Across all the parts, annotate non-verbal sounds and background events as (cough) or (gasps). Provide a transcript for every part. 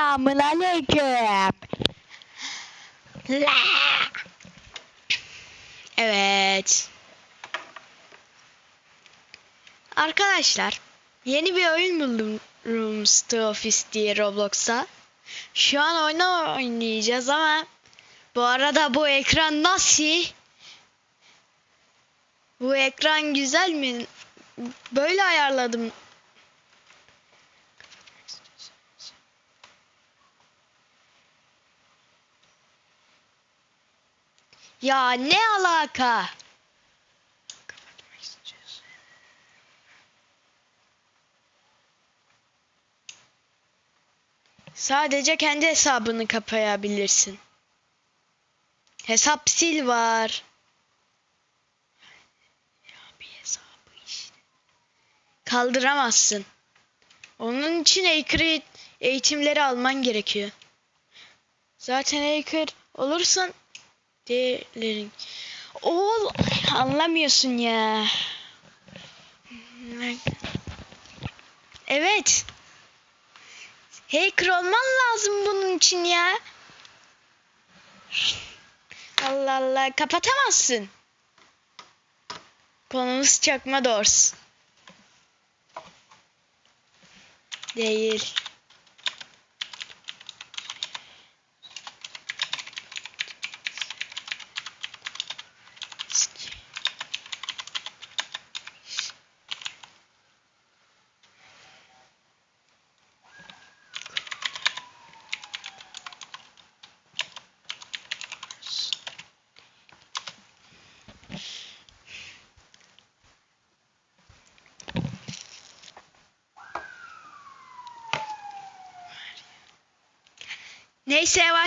Selamun aleyküm. Evet. Arkadaşlar yeni bir oyun buldum Rooms to Office diye Roblox'a. Şu an oyunu oynayacağız ama bu arada bu ekran nasıl? Bu ekran güzel mi? Böyle ayarladım. Ya ne alaka? Sadece kendi hesabını kapayabilirsin. Hesap sil var. Ya bir hesabı işte. Kaldıramazsın. Onun için Acre eğitimleri alman gerekiyor. Zaten Acre olursan Diğerlerin. Oğul anlamıyorsun ya. Evet. Hacker olman lazım bunun için ya. Allah Allah kapatamazsın. Konumuz çakma doors. Değil.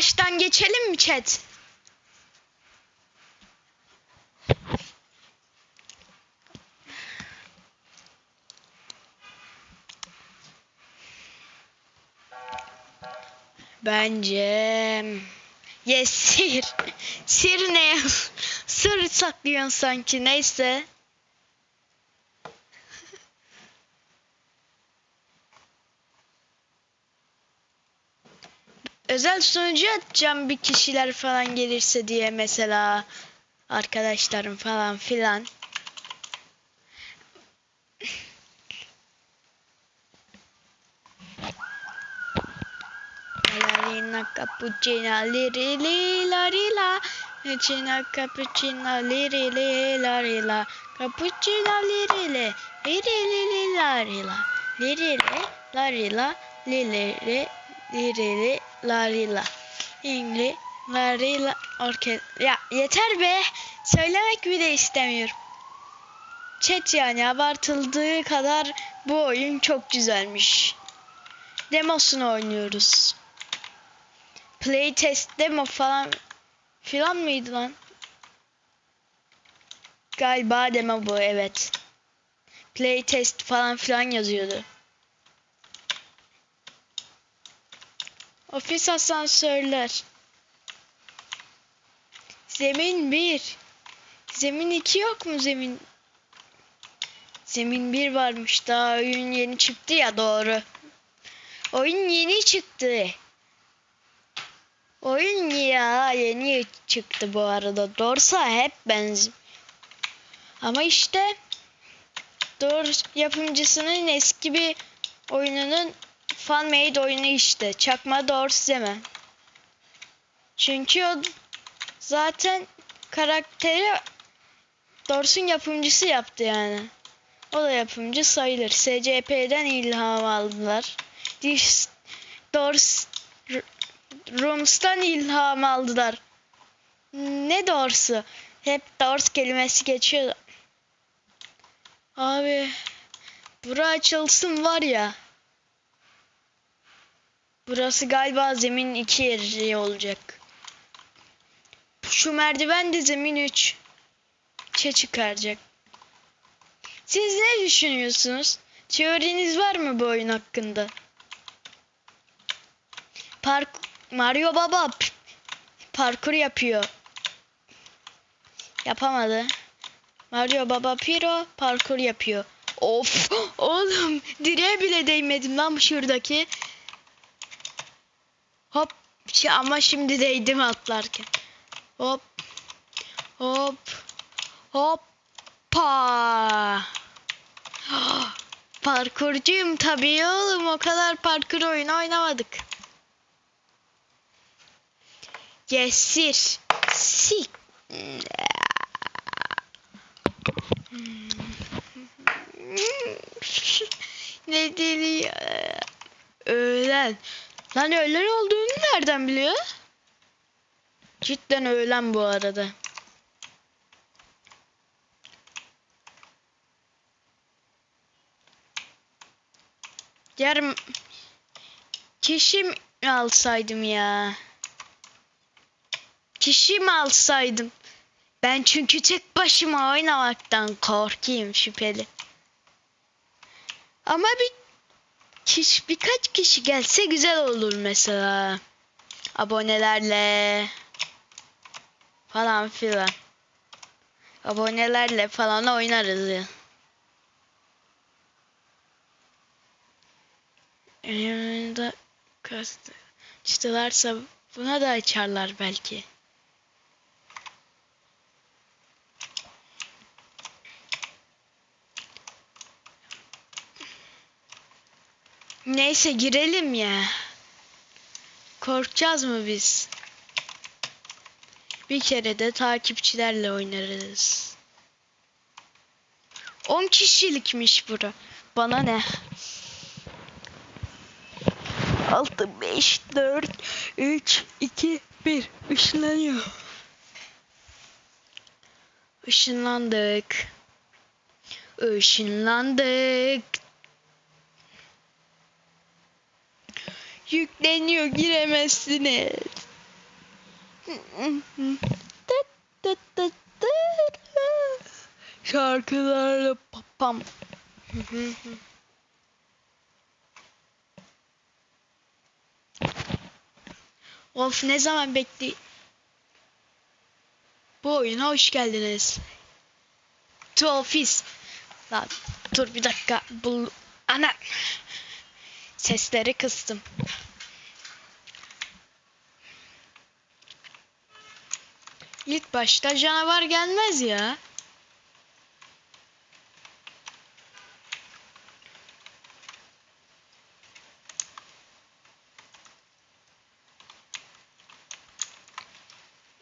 Yavaştan geçelim mi chat? Bence Yes sir. Sir ne? (laughs) Sır saklıyorsun sanki neyse. Özel sunucu atacağım bir kişiler falan gelirse diye mesela. Arkadaşlarım falan filan. Larina cappuccina liri li lari la. Cina cappuccina liri li lari la. Cappuccina liri li liri li li lari la Liri li lari la liri li liri li lari la İngli lari la orke Ya yeter be söylemek bile istemiyorum Chat yani abartıldığı kadar bu oyun çok güzelmiş demosunu oynuyoruz. Playtest demo falan filan mıydı lan? Galiba demo bu evet. Playtest falan filan yazıyordu. Ofis asansörler. Zemin 1. Zemin 2 yok mu zemin? Zemin 1 varmış daha oyun yeni çıktı ya doğru. Oyun yeni çıktı. Oyun ya yeni çıktı bu arada. Dorsa hep benziyor. Ama işte Dors yapımcısının eski bir oyununun fan made oyunu işte. Çakma Dors deme. Çünkü o zaten karakteri Dors'un yapımcısı yaptı yani. O da yapımcı sayılır. SCP'den ilham aldılar. Dis Dors Rooms'tan ilham aldılar. Ne Dors'u? Hep Dors kelimesi geçiyor. Abi Bura açılsın var ya. Burası galiba zemin 2 yeri olacak. Şu merdiven de zemin 3. Çe çıkaracak. Siz ne düşünüyorsunuz? Teoriniz var mı bu oyun hakkında? Park Mario Baba parkur yapıyor. Yapamadı. Mario Baba Piro parkur yapıyor. Of (gasps) oğlum direğe bile değmedim lan şuradaki. Hop Şey, ama şimdi değdim atlarken. Hop hop hoppa. (gasps) Parkurcuyum tabii oğlum o kadar parkur oyunu oynamadık. Yesir. Sik. (laughs) ne deli ya. Öğlen. Lan öğlen olduğunu nereden biliyor? Cidden öğlen bu arada. Yarım kişi mi alsaydım ya? Kişi mi alsaydım? Ben çünkü tek başıma oynamaktan korkayım şüpheli. Ama bir kişi birkaç kişi gelse güzel olur mesela. Abonelerle falan filan. Abonelerle falan oynarız ya. Yanında kastı. Çıtılarsa buna da açarlar belki. Neyse girelim ya. Korkacağız mı biz? Bir kere de takipçilerle oynarız. 10 kişilikmiş bura. Bana ne? 6, 5, 4, 3, 2, 1. Işınlanıyor. Işınlandık. Işınlandık. Yükleniyor giremezsiniz. Şarkılarla papam. Of ne zaman bekli. Bu oyuna hoş geldiniz. To Office. Lan dur bir dakika. Bul ana. Sesleri kıstım. İlk başta canavar gelmez ya.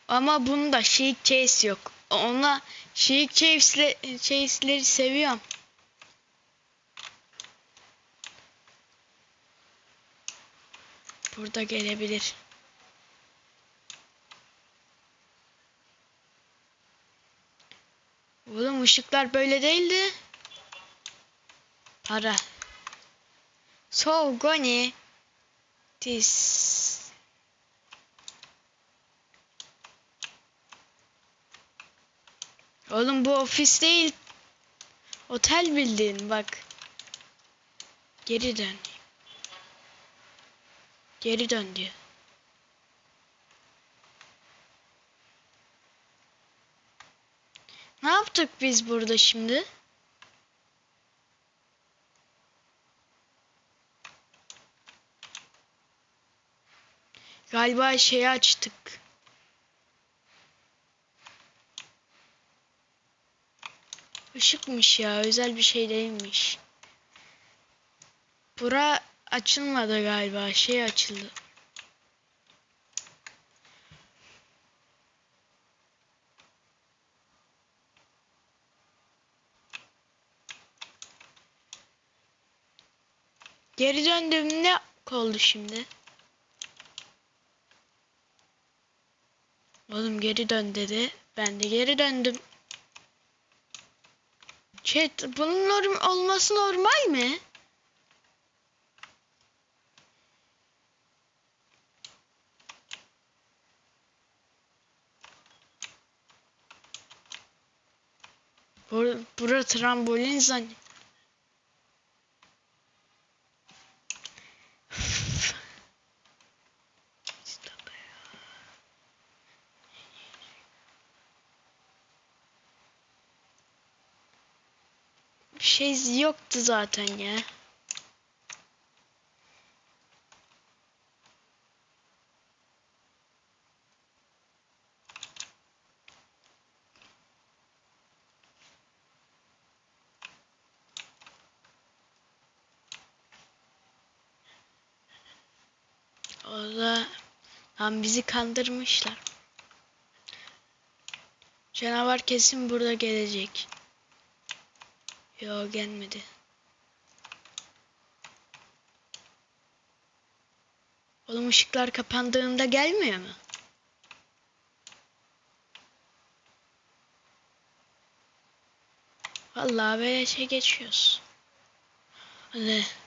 Ama bunda Sheik Chase yok. Ona Sheik Chase'le Chase'leri seviyorum. Burada gelebilir. Oğlum ışıklar böyle değildi. Para. So goni. This. Oğlum bu ofis değil. Otel bildiğin bak. Geri dön. Geri dön diyor. Ne yaptık biz burada şimdi? Galiba şeyi açtık. Işıkmış ya, özel bir şey değilmiş. Bura açılmadı galiba, şey açıldı. Geri döndüm ne oldu şimdi? Oğlum geri dön dedi. Ben de geri döndüm. Chat bunun olması normal mi? Bura trambolin zannet. Bir şey yoktu zaten ya. Orada tam bizi kandırmışlar. Canavar kesin burada gelecek. Yo gelmedi. Oğlum ışıklar kapandığında gelmiyor mu? Vallahi böyle şey geçiyoruz. Hadi.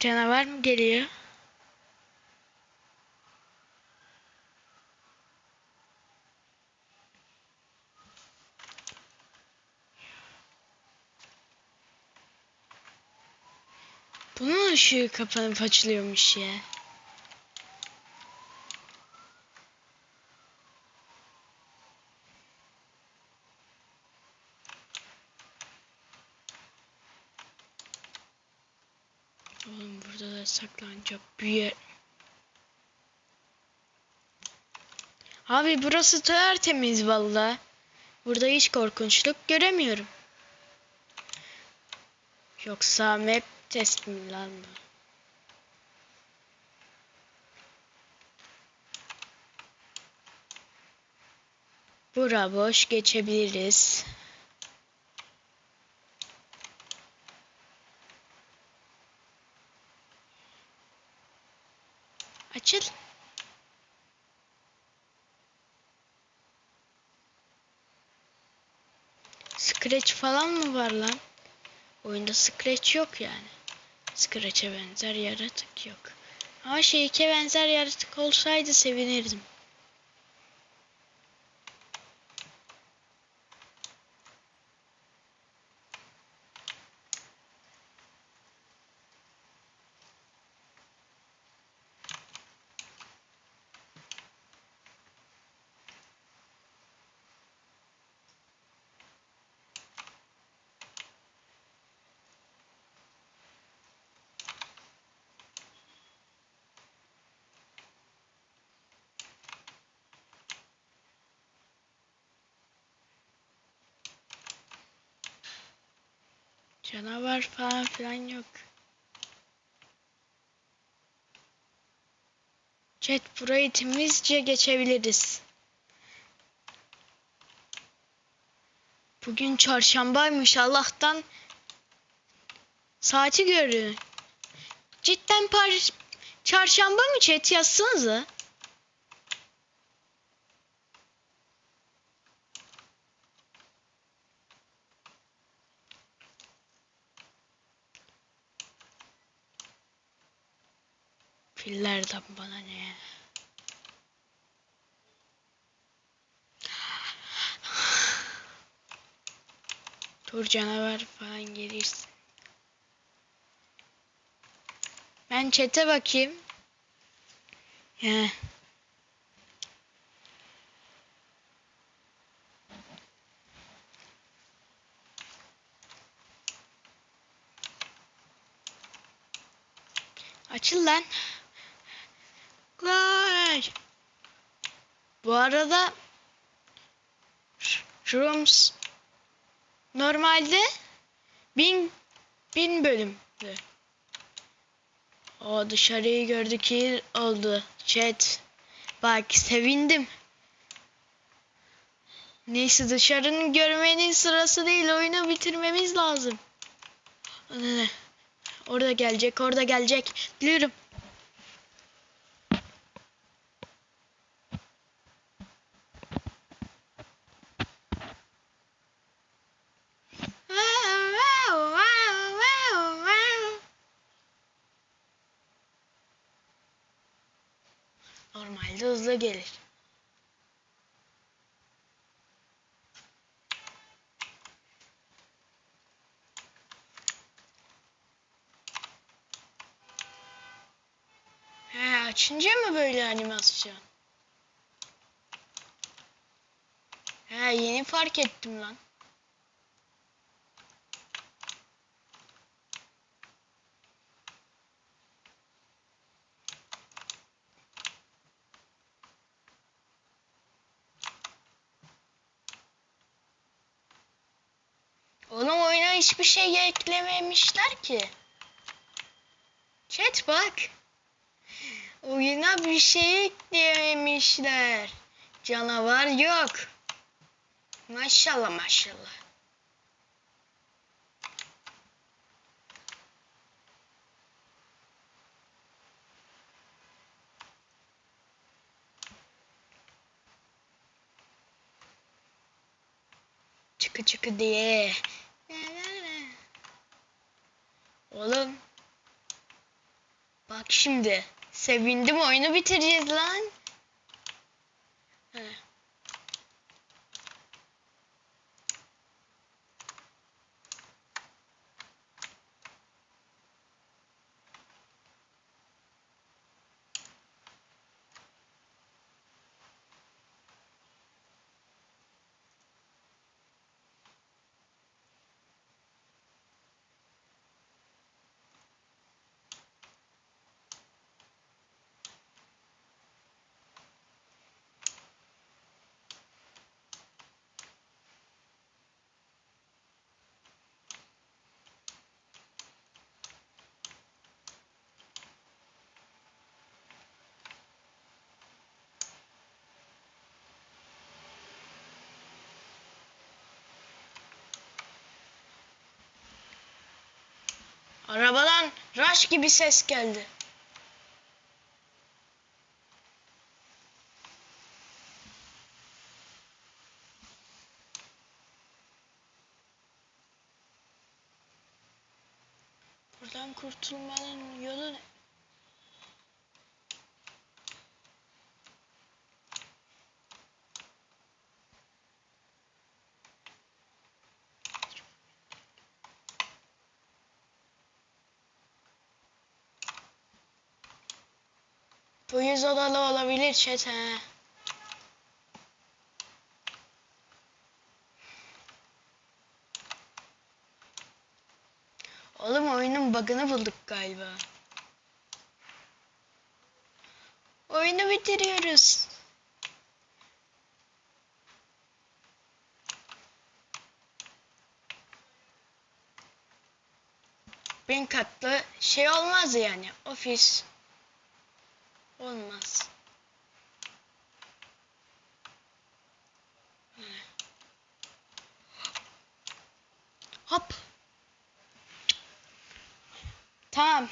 Canavar mı geliyor? Bunun ışığı kapanıp açılıyormuş ya. Oğlum burada bir yer. Abi burası tertemiz valla. Burada hiç korkunçluk göremiyorum. Yoksa map test mi lan bu? Bura boş geçebiliriz. Açıl. Scratch falan mı var lan? Oyunda Scratch yok yani. Scratch'e benzer yaratık yok. Ama Shake'e benzer yaratık olsaydı sevinirdim. Canavar falan filan yok. Chat burayı temizce geçebiliriz. Bugün çarşambaymış Allah'tan saati görün. Cidden par çarşamba mı chat yazsanıza. Fillerden bana ne? Dur canavar falan gelirsin. Ben çete bakayım. He. Açıl lan. Bu arada Rooms normalde bin bin bölümdü. O dışarıyı gördük iyi oldu. Chat. Bak sevindim. Neyse dışarının görmenin sırası değil. Oyunu bitirmemiz lazım. Orada gelecek, orada gelecek. Biliyorum. Genelde hızlı gelir. He, açınca mı böyle animasyon? He, yeni fark ettim lan. Oğlum oyuna hiçbir şey eklememişler ki. Chat bak. Oyuna bir şey eklememişler. Canavar yok. Maşallah maşallah. Çıkı çıkı diye. Oğlum. Bak şimdi. Sevindim oyunu bitireceğiz lan. Arabadan rush gibi ses geldi. Buradan kurtulmanın yolu ne? Bu yüz odalı olabilir he. Oğlum oyunun bug'ını bulduk galiba. Oyunu bitiriyoruz. Bin katlı şey olmaz yani. Ofis. Olmaz. Hop. Tamam.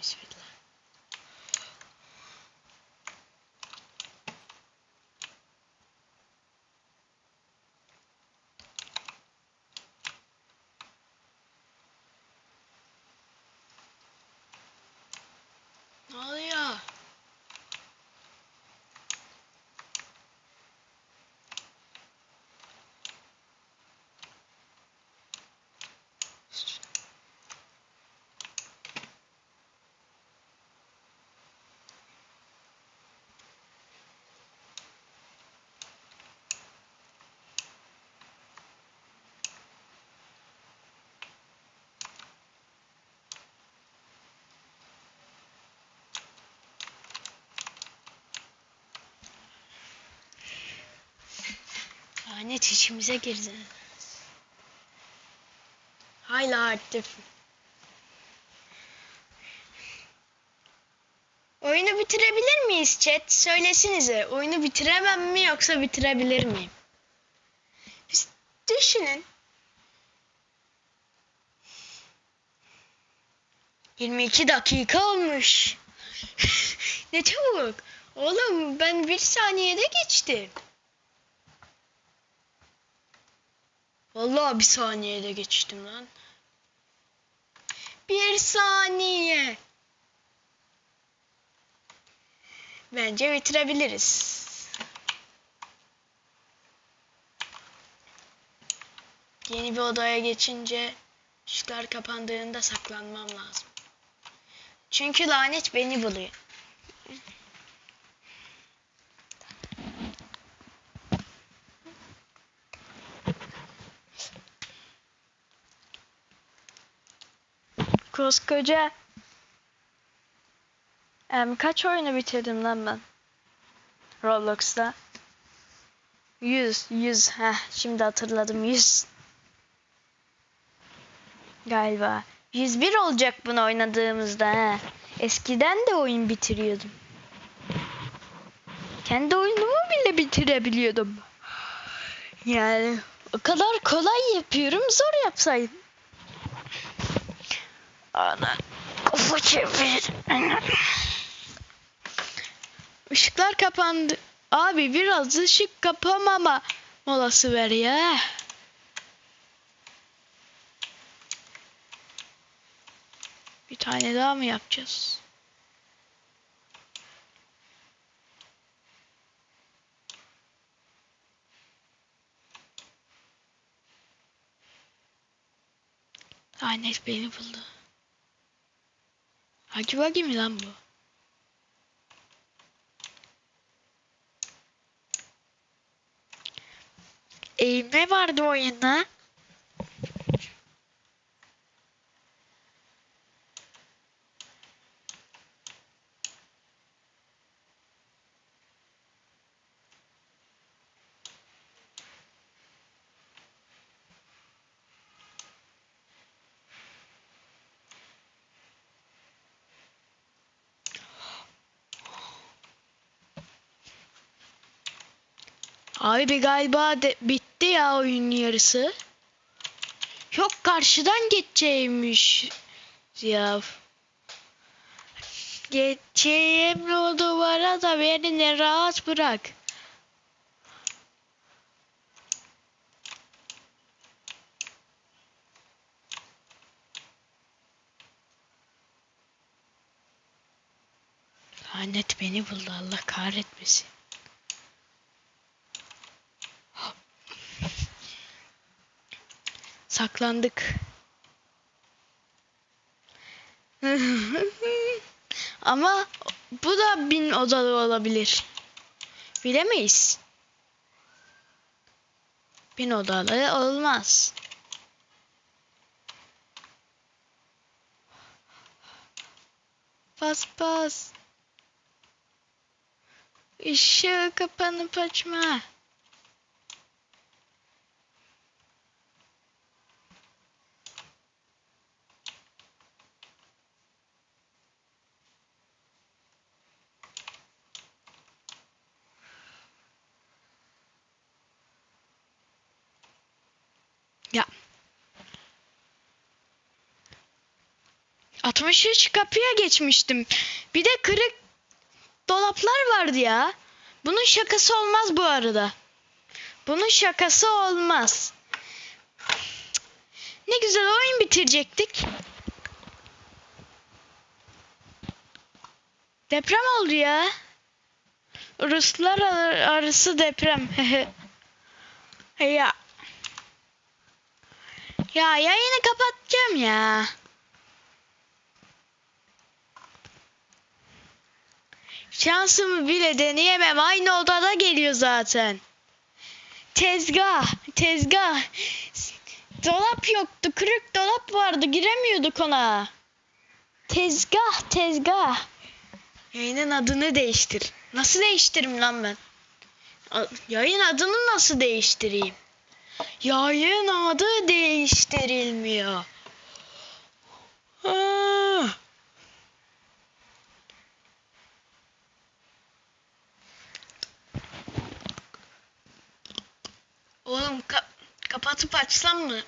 светла Lanet içimize girdi. Hala aktif. Oyunu bitirebilir miyiz chat? Söylesinize. Oyunu bitiremem mi yoksa bitirebilir miyim? Biz düşünün. 22 dakika olmuş. (laughs) ne çabuk. Oğlum ben bir saniyede geçtim. Vallahi bir saniyede geçtim lan. Bir saniye. Bence bitirebiliriz. Yeni bir odaya geçince ışıklar kapandığında saklanmam lazım. Çünkü lanet beni buluyor. Koskoca Em, kaç oyunu bitirdim lan ben? Roblox'ta. 100, 100. Heh, şimdi hatırladım 100. Galiba. 101 olacak bunu oynadığımızda he. Eskiden de oyun bitiriyordum. Kendi oyunumu bile bitirebiliyordum. Yani o kadar kolay yapıyorum zor yapsaydım. Ana kafa çevir. Işıklar kapandı. Abi biraz ışık kapamama molası ver ya. Bir tane daha mı yapacağız? Lanet beni buldu. Hagi Vagi mi lan bu? Eğilme vardı oyunda. Abi galiba de bitti ya oyun yarısı. Yok karşıdan geçeceğimmiş. Ya. Geçeyim o duvara da beni rahat bırak. Lanet beni buldu Allah kahretmesin. Saklandık. (laughs) Ama bu da bin odalı olabilir. Bilemeyiz. Bin odalı olmaz. Bas bas. Işığı kapanıp açma. Ya. 63 kapıya geçmiştim. Bir de kırık dolaplar vardı ya. Bunun şakası olmaz bu arada. Bunun şakası olmaz. Ne güzel oyun bitirecektik. Deprem oldu ya. Ruslar ar- arası deprem. (laughs) ya. Ya yayını kapatacağım ya. Şansımı bile deneyemem. Aynı odada geliyor zaten. Tezgah, tezgah. Dolap yoktu. Kırık dolap vardı. Giremiyorduk ona. Tezgah, tezgah. Yayının adını değiştir. Nasıl değiştiririm lan ben? Yayın adını nasıl değiştireyim? Yayın adı değiştirilmiyor. Ah. Oğlum ka kapatıp açsam mı?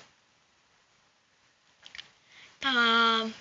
Tamam.